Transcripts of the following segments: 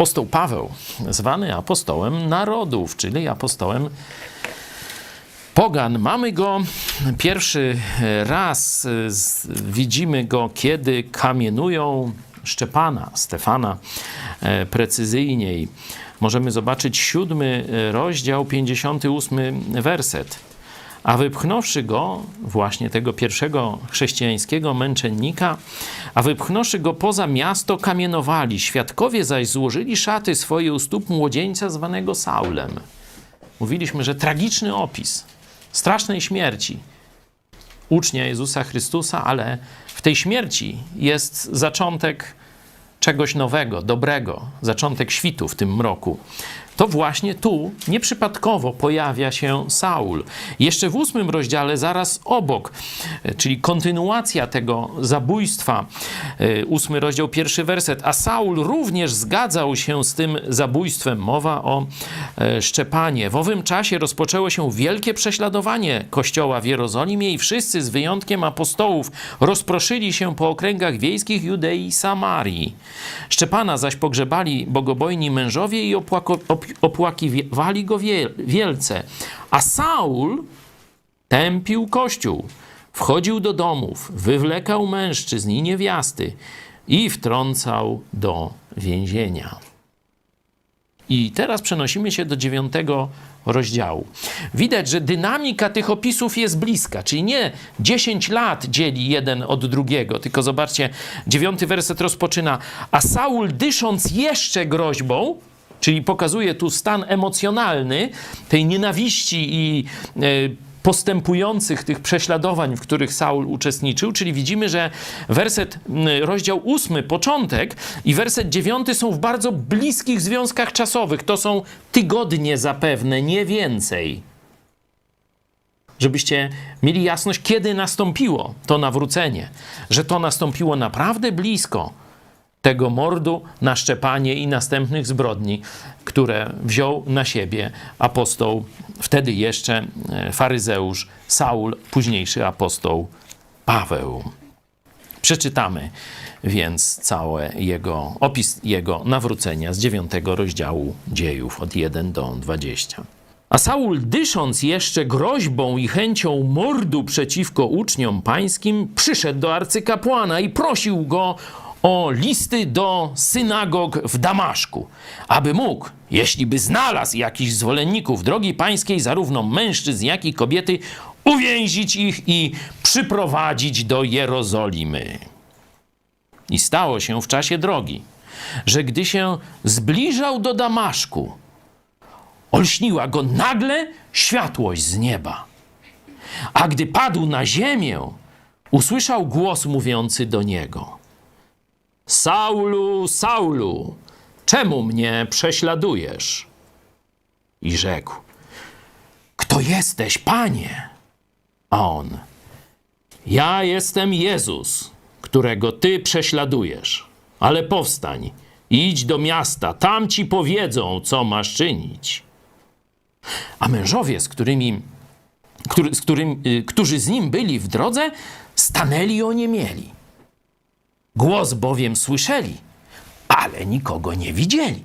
Apostoł Paweł, zwany apostołem narodów, czyli apostołem pogan. Mamy go pierwszy raz, widzimy go, kiedy kamienują Szczepana, Stefana e, precyzyjniej. Możemy zobaczyć siódmy rozdział, 58 werset. A wypchnąwszy go, właśnie tego pierwszego chrześcijańskiego męczennika, a wypchnąwszy go poza miasto, kamienowali. Świadkowie zaś złożyli szaty swoje u stóp młodzieńca zwanego Saulem. Mówiliśmy, że tragiczny opis strasznej śmierci ucznia Jezusa Chrystusa, ale w tej śmierci jest zaczątek czegoś nowego, dobrego, zaczątek świtu w tym mroku. To właśnie tu nieprzypadkowo pojawia się Saul. Jeszcze w ósmym rozdziale, zaraz obok, e, czyli kontynuacja tego zabójstwa, e, ósmy rozdział, pierwszy werset. A Saul również zgadzał się z tym zabójstwem. Mowa o e, Szczepanie. W owym czasie rozpoczęło się wielkie prześladowanie kościoła w Jerozolimie i wszyscy z wyjątkiem apostołów rozproszyli się po okręgach wiejskich Judei i Samarii. Szczepana zaś pogrzebali bogobojni mężowie i opłako, op, opłakiwali go wiel, wielce. A Saul tępił kościół, wchodził do domów, wywlekał mężczyzn i niewiasty i wtrącał do więzienia. I teraz przenosimy się do dziewiątego rozdziału. Widać, że dynamika tych opisów jest bliska, czyli nie 10 lat dzieli jeden od drugiego, tylko zobaczcie, dziewiąty werset rozpoczyna, a Saul dysząc jeszcze groźbą, czyli pokazuje tu stan emocjonalny tej nienawiści i e, postępujących tych prześladowań, w których Saul uczestniczył, czyli widzimy, że werset, rozdział ósmy, początek i werset dziewiąty są w bardzo bliskich związkach czasowych. To są tygodnie zapewne, nie więcej. Żebyście mieli jasność, kiedy nastąpiło to nawrócenie, że to nastąpiło naprawdę blisko tego mordu, naszczepanie i następnych zbrodni, które wziął na siebie apostoł, wtedy jeszcze e, faryzeusz Saul, późniejszy apostoł Paweł. Przeczytamy więc cały jego opis jego nawrócenia z 9 rozdziału dziejów od 1 do 20. A Saul, dysząc jeszcze groźbą i chęcią mordu przeciwko uczniom pańskim, przyszedł do arcykapłana i prosił go o listy do synagog w Damaszku, aby mógł, jeśli by znalazł jakichś zwolenników drogi pańskiej, zarówno mężczyzn, jak i kobiety, uwięzić ich i przyprowadzić do Jerozolimy. I stało się w czasie drogi, że gdy się zbliżał do Damaszku, olśniła go nagle światłość z nieba. A gdy padł na ziemię, usłyszał głos mówiący do niego: Saulu, Saulu, czemu mnie prześladujesz? I rzekł: Kto jesteś, panie? A on: Ja jestem Jezus, którego ty prześladujesz. Ale powstań, idź do miasta, tam ci powiedzą, co masz czynić. A mężowie, z którymi, który, z którym, y, którzy z nim byli w drodze, stanęli i oniemieli. Głos bowiem słyszeli, ale nikogo nie widzieli.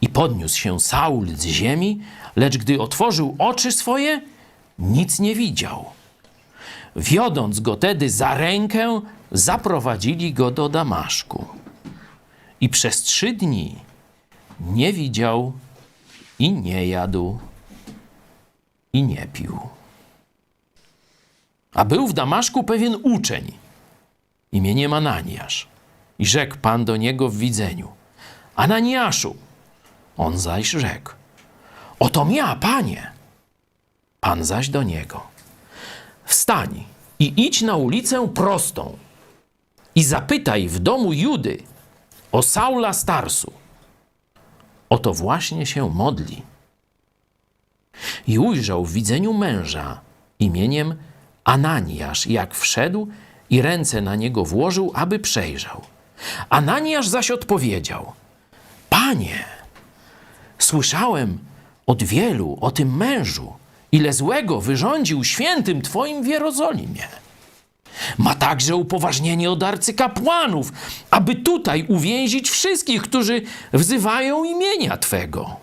I podniósł się Saul z ziemi, lecz gdy otworzył oczy swoje, nic nie widział. Wiodąc go tedy za rękę, zaprowadzili go do Damaszku. I przez trzy dni nie widział i nie jadł i nie pił. A był w Damaszku pewien uczeń imieniem Ananiasz. I rzekł Pan do niego w widzeniu: Ananiaszu. On zaś rzekł: Oto ja, Panie. Pan zaś do niego: Wstań i idź na ulicę prostą i zapytaj w domu Judy o Saula Starsu. Oto właśnie się modli. I ujrzał w widzeniu męża imieniem Ananiasz, jak wszedł i ręce na niego włożył, aby przejrzał. Ananiasz zaś odpowiedział: Panie, słyszałem od wielu o tym mężu, ile złego wyrządził świętym Twoim w Jerozolimie. Ma także upoważnienie od arcykapłanów, aby tutaj uwięzić wszystkich, którzy wzywają imienia Twego.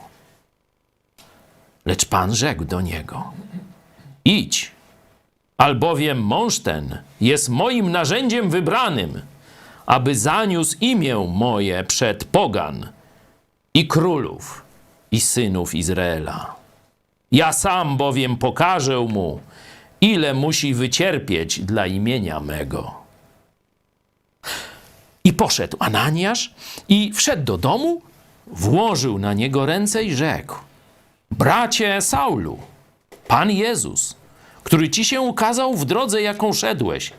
Lecz Pan rzekł do niego: Idź, albowiem mąż ten jest moim narzędziem wybranym, aby zaniósł imię moje przed pogan i królów i synów Izraela. Ja sam bowiem pokażę mu, ile musi wycierpieć dla imienia mego. I poszedł Ananiasz i wszedł do domu, włożył na niego ręce i rzekł: Bracie Saulu, Pan Jezus, który ci się ukazał w drodze, jaką szedłeś,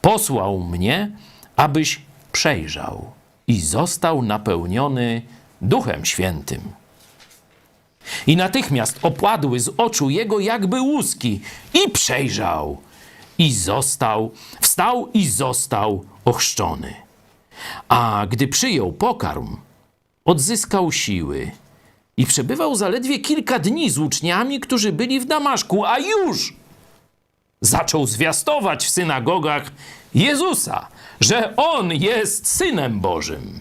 posłał mnie, abyś przejrzał i został napełniony Duchem Świętym. I natychmiast opładły z oczu jego jakby łuski i przejrzał i został, wstał i został ochrzczony. A gdy przyjął pokarm, odzyskał siły i przebywał zaledwie kilka dni z uczniami, którzy byli w Damaszku, a już zaczął zwiastować w synagogach Jezusa, że On jest Synem Bożym.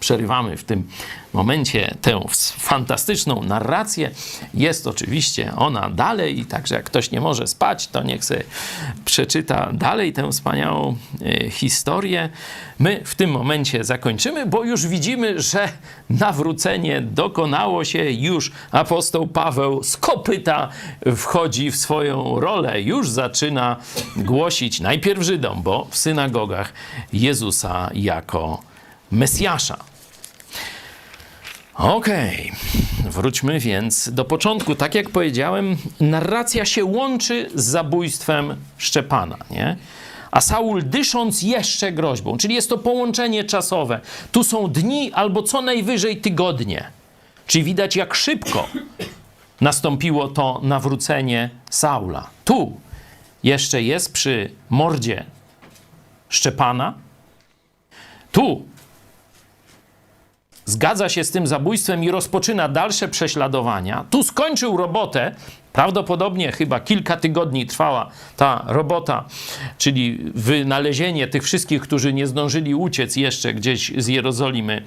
Przerywamy w tym momencie tę fantastyczną narrację. Jest oczywiście ona dalej, także jak ktoś nie może spać, to niech sobie przeczyta dalej tę wspaniałą e, historię. My w tym momencie zakończymy, bo już widzimy, że nawrócenie dokonało się. Już apostoł Paweł z kopyta wchodzi w swoją rolę, już zaczyna głosić najpierw Żydom, bo w synagogach Jezusa jako Mesjasza. Okej, okay. wróćmy więc do początku. Tak jak powiedziałem, narracja się łączy z zabójstwem Szczepana, nie? A Saul dysząc jeszcze groźbą, czyli jest to połączenie czasowe. Tu są dni albo co najwyżej tygodnie. Czyli widać, jak szybko nastąpiło to nawrócenie Saula. Tu jeszcze jest przy mordzie Szczepana. Tu zgadza się z tym zabójstwem i rozpoczyna dalsze prześladowania. Tu skończył robotę. Prawdopodobnie chyba kilka tygodni trwała ta robota, czyli wynalezienie tych wszystkich, którzy nie zdążyli uciec jeszcze gdzieś z Jerozolimy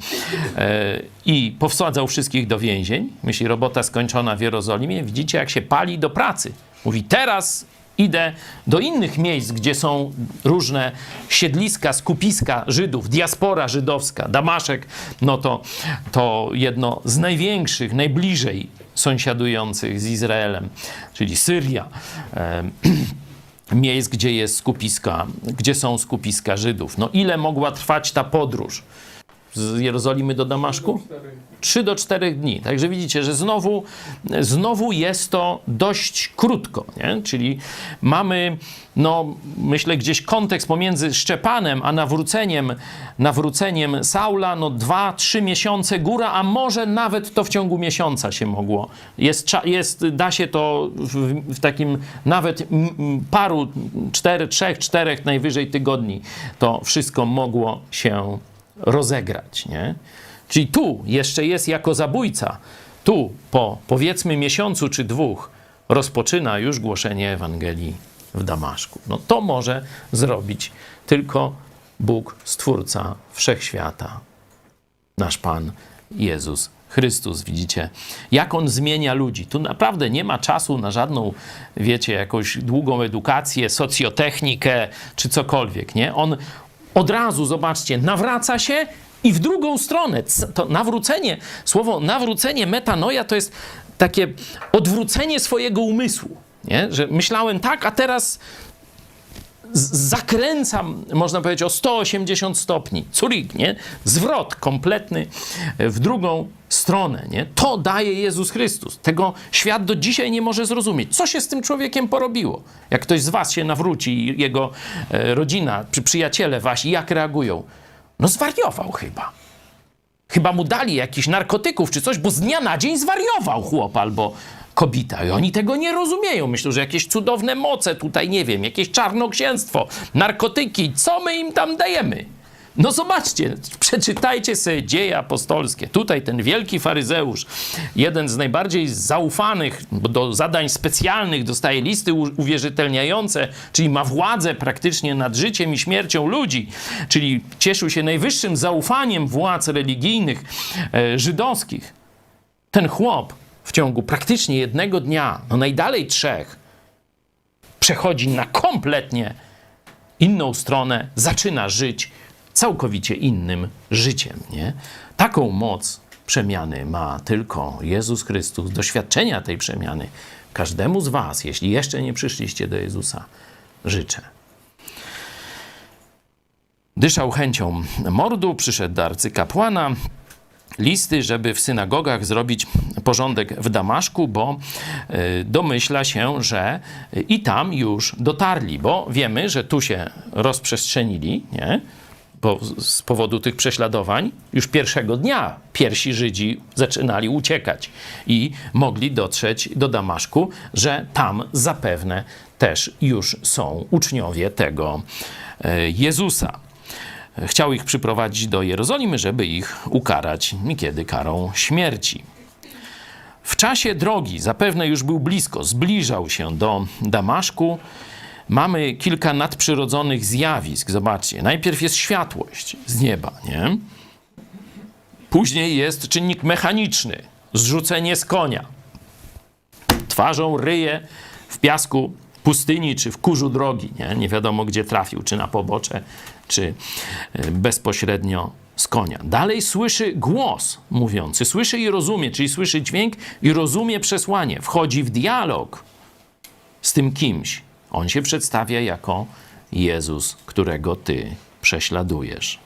e, i powsadzał wszystkich do więzień. Myśli, robota skończona w Jerozolimie. Widzicie, jak się pali do pracy. Mówi, teraz idę do innych miejsc, gdzie są różne siedliska, skupiska Żydów, diaspora żydowska. Damaszek, no to, to jedno z największych, najbliżej sąsiadujących z Izraelem, czyli Syria. Miejsc, gdzie jest skupiska, gdzie są skupiska Żydów. No ile mogła trwać ta podróż? Z Jerozolimy do Damaszku? 3 do 4 dni. Także widzicie, że znowu, znowu jest to dość krótko, nie? czyli mamy, no myślę, gdzieś kontekst pomiędzy Szczepanem a nawróceniem, nawróceniem Saula, no 2-3 miesiące góra, a może nawet to w ciągu miesiąca się mogło. Jest, jest da się to w, w takim nawet paru, 4, 3, 4 najwyżej tygodni to wszystko mogło się rozegrać, nie? Czyli tu jeszcze jest jako zabójca, tu po powiedzmy miesiącu czy dwóch rozpoczyna już głoszenie Ewangelii w Damaszku. No to może zrobić tylko Bóg, Stwórca Wszechświata, nasz Pan Jezus Chrystus. Widzicie, jak On zmienia ludzi. Tu naprawdę nie ma czasu na żadną, wiecie, jakąś długą edukację, socjotechnikę czy cokolwiek, nie? On, od razu, zobaczcie, nawraca się i w drugą stronę. To nawrócenie, słowo nawrócenie, metanoja to jest takie odwrócenie swojego umysłu. Nie? Że myślałem tak, a teraz zakręcam, można powiedzieć, o 180 stopni. Curik, nie? Zwrot kompletny w drugą stronę, nie? To daje Jezus Chrystus. Tego świat do dzisiaj nie może zrozumieć. Co się z tym człowiekiem porobiło? Jak ktoś z was się nawróci, jego e, rodzina, czy przyjaciele wasi, jak reagują? No zwariował chyba. Chyba mu dali jakiś narkotyków czy coś, bo z dnia na dzień zwariował chłop albo kobita. I oni tego nie rozumieją. Myślą, że jakieś cudowne moce tutaj, nie wiem, jakieś czarnoksięstwo, narkotyki, co my im tam dajemy? No zobaczcie, przeczytajcie sobie dzieje apostolskie. Tutaj ten wielki faryzeusz, jeden z najbardziej zaufanych, bo do zadań specjalnych dostaje listy uwierzytelniające, czyli ma władzę praktycznie nad życiem i śmiercią ludzi, czyli cieszył się najwyższym zaufaniem władz religijnych e, żydowskich. Ten chłop w ciągu praktycznie jednego dnia, no najdalej trzech, przechodzi na kompletnie inną stronę, zaczyna żyć całkowicie innym życiem. Nie? Taką moc przemiany ma tylko Jezus Chrystus. Doświadczenia tej przemiany każdemu z Was, jeśli jeszcze nie przyszliście do Jezusa, życzę. Dyszał chęcią mordu, przyszedł do arcykapłana, listy, żeby w synagogach zrobić porządek w Damaszku, bo y, domyśla się, że i tam już dotarli, bo wiemy, że tu się rozprzestrzenili, nie? Bo z powodu tych prześladowań już pierwszego dnia pierwsi Żydzi zaczynali uciekać i mogli dotrzeć do Damaszku, że tam zapewne też już są uczniowie tego y, Jezusa chciał ich przyprowadzić do Jerozolimy, żeby ich ukarać niekiedy karą śmierci. W czasie drogi, zapewne już był blisko, zbliżał się do Damaszku. Mamy kilka nadprzyrodzonych zjawisk. Zobaczcie, najpierw jest światłość z nieba, nie? Później jest czynnik mechaniczny, zrzucenie z konia. Twarzą ryje w piasku pustyni czy w kurzu drogi. Nie, nie wiadomo, gdzie trafił, czy na pobocze, czy y, bezpośrednio z konia. Dalej słyszy głos mówiący, słyszy i rozumie, czyli słyszy dźwięk i rozumie przesłanie. Wchodzi w dialog z tym kimś. On się przedstawia jako Jezus, którego ty prześladujesz.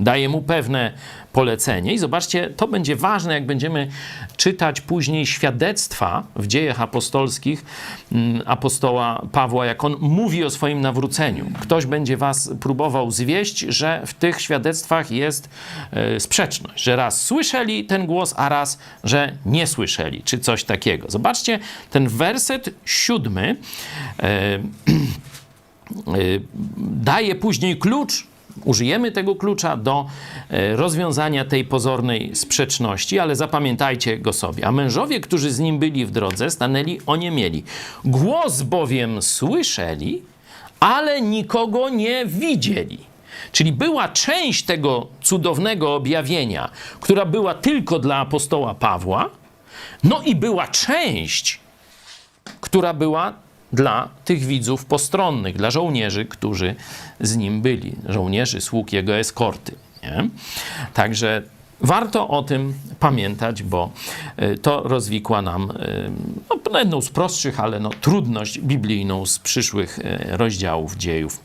Daje mu pewne polecenie i zobaczcie, to będzie ważne, jak będziemy czytać później świadectwa w dziejach apostolskich mm, apostoła Pawła, jak on mówi o swoim nawróceniu. Ktoś będzie was próbował zwieść, że w tych świadectwach jest e, sprzeczność, że raz słyszeli ten głos, a raz, że nie słyszeli, czy coś takiego. Zobaczcie, ten werset siódmy e, y, daje później klucz, użyjemy tego klucza do e, rozwiązania tej pozornej sprzeczności, ale zapamiętajcie go sobie. A mężowie, którzy z nim byli w drodze, stanęli oniemieli. Głos bowiem słyszeli, ale nikogo nie widzieli. Czyli była część tego cudownego objawienia, która była tylko dla apostoła Pawła, no i była część, która była dla tych widzów postronnych, dla żołnierzy, którzy z nim byli, żołnierzy, sług jego eskorty. Nie? Także warto o tym pamiętać, bo y, to rozwikła nam y, no, jedną z prostszych, ale no, trudność biblijną z przyszłych y, rozdziałów dziejów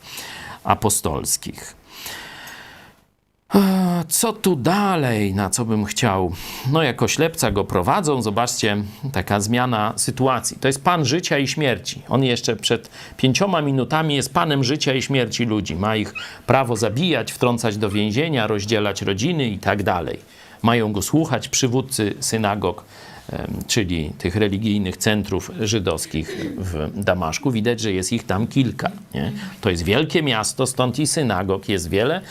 apostolskich. Co tu dalej, na co bym chciał? No, jako ślepca go prowadzą. Zobaczcie, taka zmiana sytuacji. To jest pan życia i śmierci. On jeszcze przed pięcioma minutami jest panem życia i śmierci ludzi. Ma ich prawo zabijać, wtrącać do więzienia, rozdzielać rodziny i tak dalej. Mają go słuchać przywódcy synagog, czyli tych religijnych centrów żydowskich w Damaszku. Widać, że jest ich tam kilka. Nie? To jest wielkie miasto, stąd i synagog jest wiele,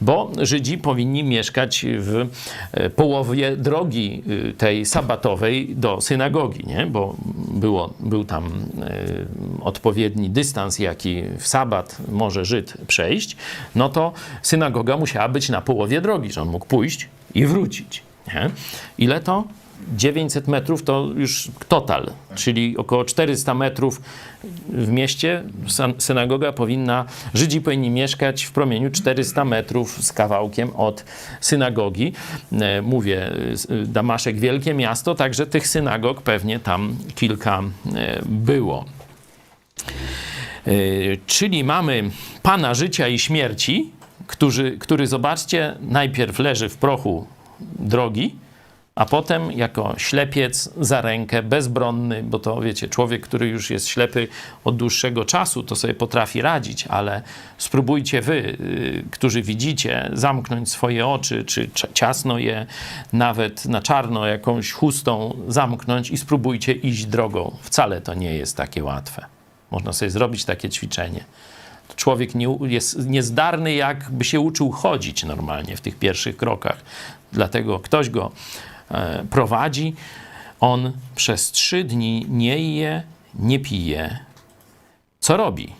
bo Żydzi powinni mieszkać w e, połowie drogi y, tej sabatowej do synagogi, nie? bo było, był tam e, odpowiedni dystans, jaki w sabat może Żyd przejść, no to synagoga musiała być na połowie drogi, że on mógł pójść i wrócić. Nie? Ile to? 900 metrów to już total, czyli około 400 metrów w mieście synagoga powinna, Żydzi powinni mieszkać w promieniu 400 metrów z kawałkiem od synagogi. E, Mówię, Damaszek wielkie miasto, także tych synagog pewnie tam kilka e, było. E, Czyli mamy Pana życia i śmierci, który, który zobaczcie, najpierw leży w prochu drogi, a potem jako ślepiec za rękę, bezbronny, bo to wiecie, człowiek, który już jest ślepy od dłuższego czasu, to sobie potrafi radzić, ale spróbujcie wy, y, którzy widzicie, zamknąć swoje oczy, czy cia- ciasno je, nawet na czarno jakąś chustą zamknąć i spróbujcie iść drogą. Wcale to nie jest takie łatwe. Można sobie zrobić takie ćwiczenie. człowiek nie, jest niezdarny, jakby się uczył chodzić normalnie w tych pierwszych krokach. Dlatego ktoś go prowadzi. On przez trzy dni nie je, nie pije. Co robi?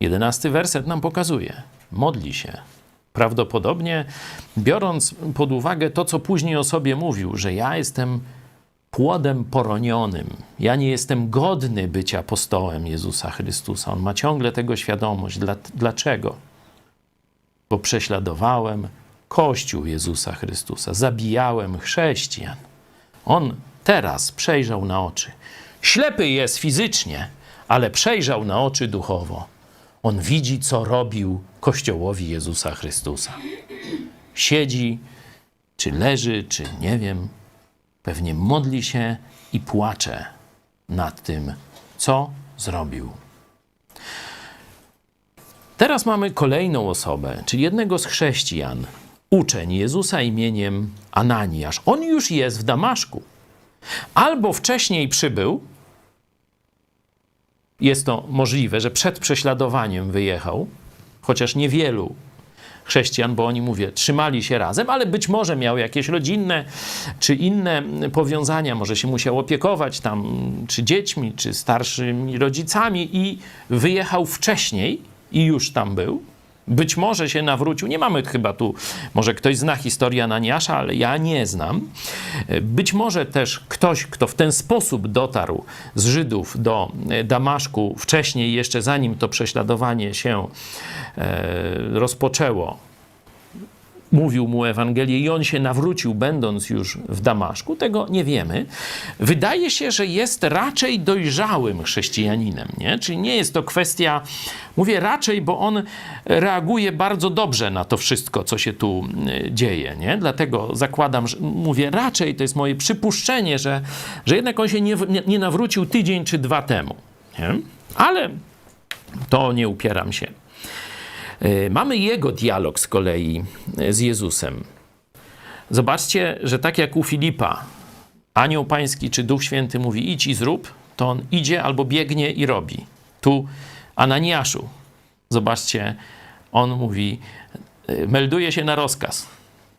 Jedenasty werset nam pokazuje. Modli się. Prawdopodobnie biorąc pod uwagę to, co później o sobie mówił, że ja jestem płodem poronionym. Ja nie jestem godny być apostołem Jezusa Chrystusa. On ma ciągle tego świadomość. Dla, dlaczego? Bo prześladowałem Kościół Jezusa Chrystusa, zabijałem chrześcijan. On teraz przejrzał na oczy. Ślepy jest fizycznie, ale przejrzał na oczy duchowo. On widzi, co robił Kościołowi Jezusa Chrystusa. Siedzi, czy leży, czy nie wiem, pewnie modli się i płacze nad tym, co zrobił. Teraz mamy kolejną osobę, czyli jednego z chrześcijan, uczeń Jezusa imieniem Ananiasz. On już jest w Damaszku. Albo wcześniej przybył, jest to możliwe, że przed prześladowaniem wyjechał, chociaż niewielu chrześcijan, bo oni, mówię, trzymali się razem, ale być może miał jakieś rodzinne czy inne powiązania, może się musiał opiekować tam czy dziećmi, czy starszymi rodzicami i wyjechał wcześniej i już tam był. Być może się nawrócił. Nie mamy chyba tu, może ktoś zna historię Ananiasza, ale ja nie znam. Być może też ktoś, kto w ten sposób dotarł z Żydów do Damaszku wcześniej, jeszcze zanim to prześladowanie się e, rozpoczęło, mówił mu Ewangelię i on się nawrócił, będąc już w Damaszku, tego nie wiemy. Wydaje się, że jest raczej dojrzałym chrześcijaninem, nie? Czyli nie jest to kwestia, mówię raczej, bo on reaguje bardzo dobrze na to wszystko, co się tu y, dzieje, nie? Dlatego zakładam, że mówię raczej, to jest moje przypuszczenie, że, że jednak on się nie, nie nawrócił tydzień czy dwa temu, nie? Ale to nie upieram się. E, mamy jego dialog z kolei e, z Jezusem. Zobaczcie, że tak jak u Filipa, anioł pański czy Duch Święty mówi idź i zrób, to on idzie albo biegnie i robi. Tu Ananiaszu, zobaczcie, on mówi, e, melduje się na rozkaz,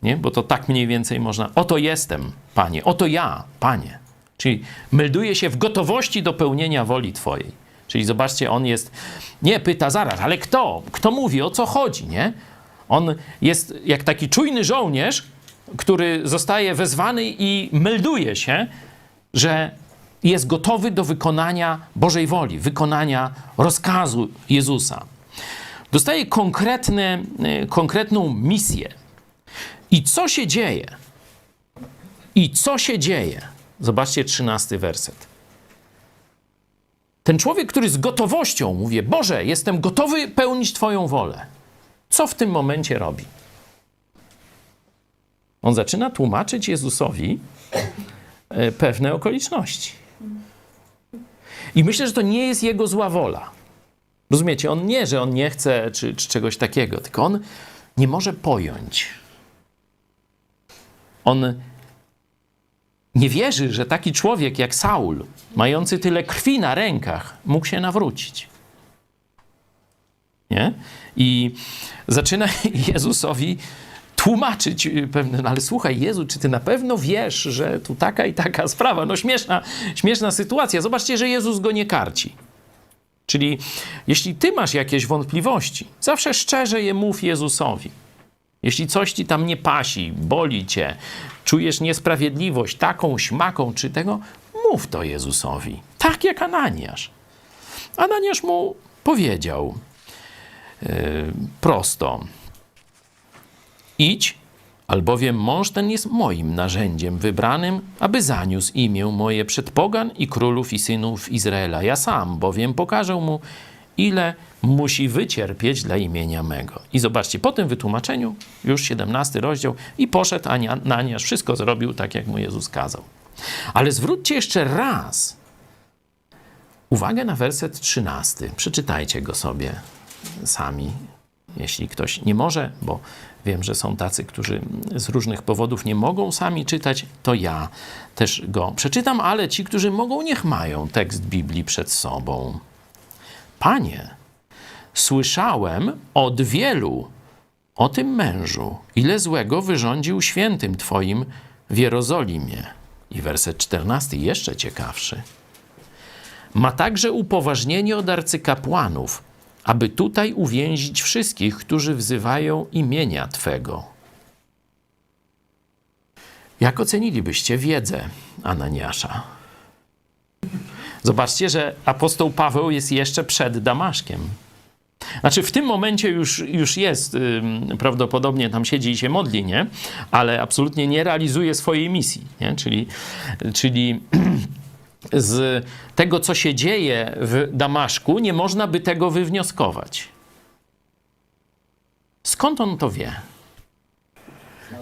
nie? bo to tak mniej więcej można. Oto jestem, panie, oto ja, panie. Czyli melduje się w gotowości do pełnienia woli twojej. Czyli zobaczcie, on jest, nie pyta zaraz, ale kto? Kto mówi, o co chodzi, nie? On jest jak taki czujny żołnierz, który zostaje wezwany i melduje się, że jest gotowy do wykonania Bożej woli, wykonania rozkazu Jezusa. Dostaje konkretne, e, konkretną misję. I co się dzieje? I co się dzieje? Zobaczcie trzynasty werset. Ten człowiek, który z gotowością mówi: Boże, jestem gotowy pełnić Twoją wolę. Co w tym momencie robi? On zaczyna tłumaczyć Jezusowi e, pewne okoliczności. I myślę, że to nie jest jego zła wola. Rozumiecie? On nie, że on nie chce czy, czy czegoś takiego, tylko on nie może pojąć. On nie wierzy, że taki człowiek jak Saul, mający tyle krwi na rękach, mógł się nawrócić. Nie? I zaczyna Jezusowi tłumaczyć pewne, no ale słuchaj, Jezu, czy ty na pewno wiesz, że tu taka i taka sprawa? No śmieszna, śmieszna sytuacja. Zobaczcie, że Jezus go nie karci. Czyli jeśli ty masz jakieś wątpliwości, zawsze szczerze je mów Jezusowi. Jeśli coś ci tam nie pasi, boli cię, czujesz niesprawiedliwość taką, śmaką czy tego, mów to Jezusowi. Tak jak Ananiasz. Ananiasz mu powiedział yy, prosto: Idź, albowiem mąż ten jest moim narzędziem wybranym, aby zaniósł imię moje przed pogan i królów i synów Izraela. Ja sam bowiem pokażę mu, ile musi wycierpieć dla imienia mego. I zobaczcie, po tym wytłumaczeniu, już 17 rozdział, i poszedł Ananiasz, wszystko zrobił tak, jak mu Jezus kazał. Ale zwróćcie jeszcze raz uwagę na werset 13. Przeczytajcie go sobie sami, jeśli ktoś nie może, bo wiem, że są tacy, którzy z różnych powodów nie mogą sami czytać, to ja też go przeczytam, ale ci, którzy mogą, niech mają tekst Biblii przed sobą. Panie, Słyszałem od wielu o tym mężu, ile złego wyrządził świętym Twoim w Jerozolimie. I werset 14, jeszcze ciekawszy. Ma także upoważnienie od arcykapłanów, aby tutaj uwięzić wszystkich, którzy wzywają imienia Twego. Jak ocenilibyście wiedzę Ananiasza? Zobaczcie, że apostoł Paweł jest jeszcze przed Damaszkiem. Znaczy, w tym momencie już, już jest, ym, prawdopodobnie tam siedzi i się modli, nie? Ale absolutnie nie realizuje swojej misji, nie? Czyli, czyli z tego, co się dzieje w Damaszku, nie można by tego wywnioskować. Skąd on to wie?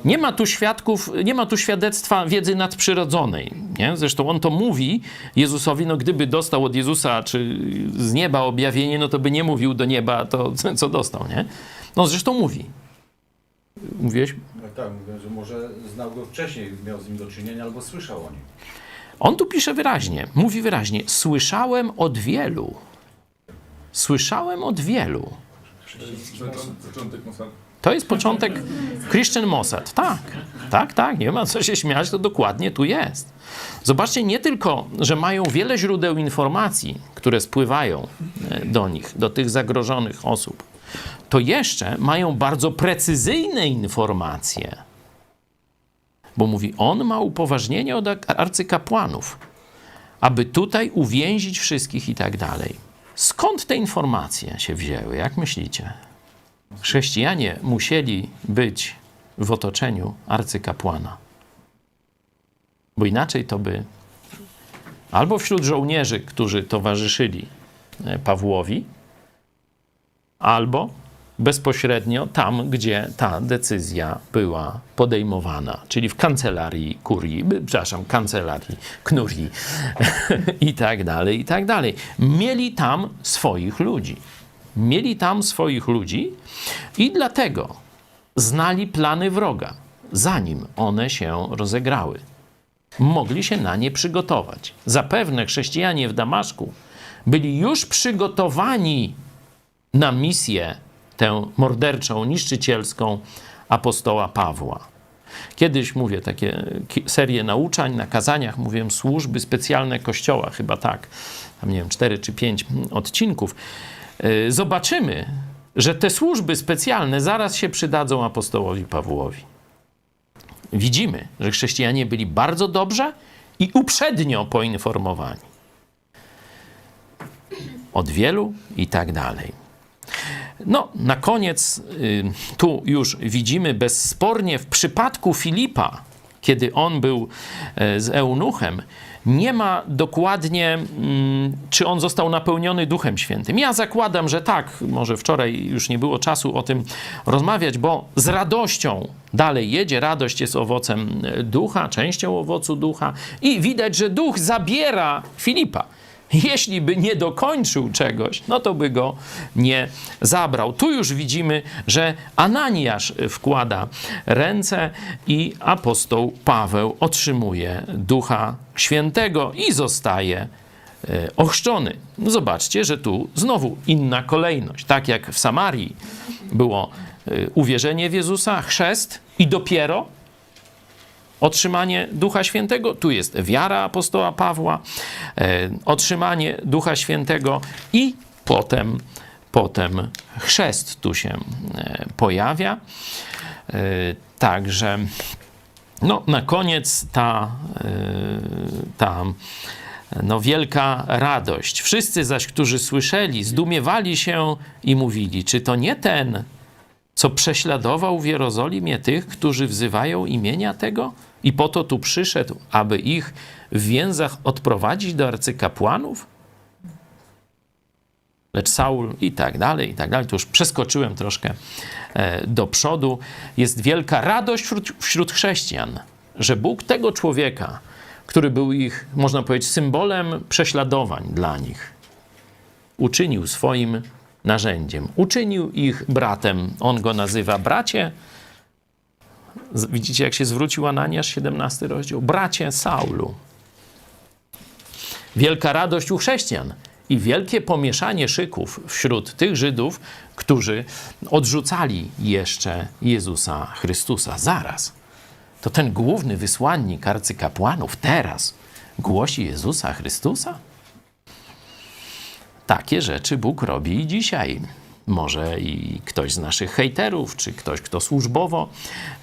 Nie ma tu świadków, nie ma tu świadectwa wiedzy nadprzyrodzonej. Nie? Zresztą on to mówi Jezusowi, no gdyby dostał od Jezusa czy z nieba objawienie, no to by nie mówił do nieba to, co dostał, nie? No zresztą mówi. Mówiłeś? No tak, mówię, że może znał go wcześniej, miał z nim do czynienia albo słyszał o nim. On tu pisze wyraźnie, mówi wyraźnie, słyszałem od wielu. Słyszałem od wielu. Początek. To jest początek Christian Mossad. Tak, tak, tak, nie ma co się śmiać, to dokładnie tu jest. Zobaczcie, nie tylko, że mają wiele źródeł informacji, które spływają e, do nich, do tych zagrożonych osób, to jeszcze mają bardzo precyzyjne informacje. Bo mówi, on ma upoważnienie od arcykapłanów, aby tutaj uwięzić wszystkich i tak dalej. Skąd te informacje się wzięły, jak myślicie? Chrześcijanie musieli być w otoczeniu arcykapłana. Bo inaczej to by albo wśród żołnierzy, którzy towarzyszyli e, Pawłowi, albo bezpośrednio tam, gdzie ta decyzja była podejmowana, czyli w kancelarii kurii, przepraszam, kancelarii knurii i tak dalej, i tak dalej. Mieli tam swoich ludzi. Mieli tam swoich ludzi i dlatego znali plany wroga, zanim one się rozegrały. Mogli się na nie przygotować. Zapewne chrześcijanie w Damaszku byli już przygotowani na misję tę morderczą, niszczycielską apostoła Pawła. Kiedyś mówię takie ki- serie nauczań, na kazaniach mówiłem służby specjalne Kościoła, chyba tak, tam nie wiem, cztery czy pięć odcinków. Yy, Zobaczymy, że te służby specjalne zaraz się przydadzą apostołowi Pawłowi. Widzimy, że chrześcijanie byli bardzo dobrze i uprzednio poinformowani. Od wielu i tak dalej. No, na koniec y, tu już widzimy bezspornie w przypadku Filipa, kiedy on był e, z eunuchem, nie ma dokładnie, mm, czy on został napełniony Duchem Świętym. Ja zakładam, że tak. Może wczoraj już nie było czasu o tym rozmawiać, bo z radością dalej jedzie. Radość jest owocem e, ducha, częścią owocu ducha, i widać, że duch zabiera Filipa. Jeśli by nie dokończył czegoś, no to by go nie zabrał. Tu już widzimy, że Ananiasz wkłada ręce i apostoł Paweł otrzymuje Ducha Świętego i zostaje e, ochrzczony. Zobaczcie, że tu znowu inna kolejność. Tak jak w Samarii było e, uwierzenie w Jezusa, chrzest i dopiero otrzymanie Ducha Świętego. Tu jest wiara apostoła Pawła, e, otrzymanie Ducha Świętego i potem, potem chrzest tu się e, pojawia. E, Także no, na koniec ta, ta no, wielka radość. Wszyscy zaś, którzy słyszeli, zdumiewali się i mówili, czy to nie ten, co prześladował w Jerozolimie tych, którzy wzywają imienia tego? I po to tu przyszedł, aby ich w więzach odprowadzić do arcykapłanów? Lecz Saul i tak dalej, i tak dalej. Tu już przeskoczyłem troszkę e, do przodu. Jest wielka radość wśród, wśród chrześcijan, że Bóg tego człowieka, który był ich, można powiedzieć, symbolem prześladowań dla nich, uczynił swoim narzędziem. Uczynił ich bratem. On go nazywa bracie. Widzicie, jak się zwrócił Ananiasz, 17 rozdział? Bracie Saulu. Wielka radość u chrześcijan. i wielkie pomieszanie szyków wśród tych Żydów, którzy odrzucali jeszcze Jezusa Chrystusa. Zaraz. To ten główny wysłannik arcykapłanów teraz głosi Jezusa Chrystusa? Takie rzeczy Bóg robi i dzisiaj. Może i ktoś z naszych hejterów, czy ktoś, kto służbowo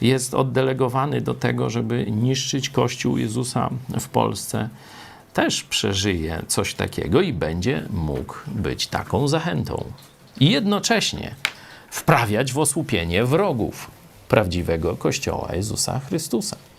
jest oddelegowany do tego, żeby niszczyć Kościół Jezusa w Polsce, też przeżyje coś takiego i będzie mógł być taką zachętą. I jednocześnie wprawiać w osłupienie wrogów prawdziwego Kościoła Jezusa Chrystusa.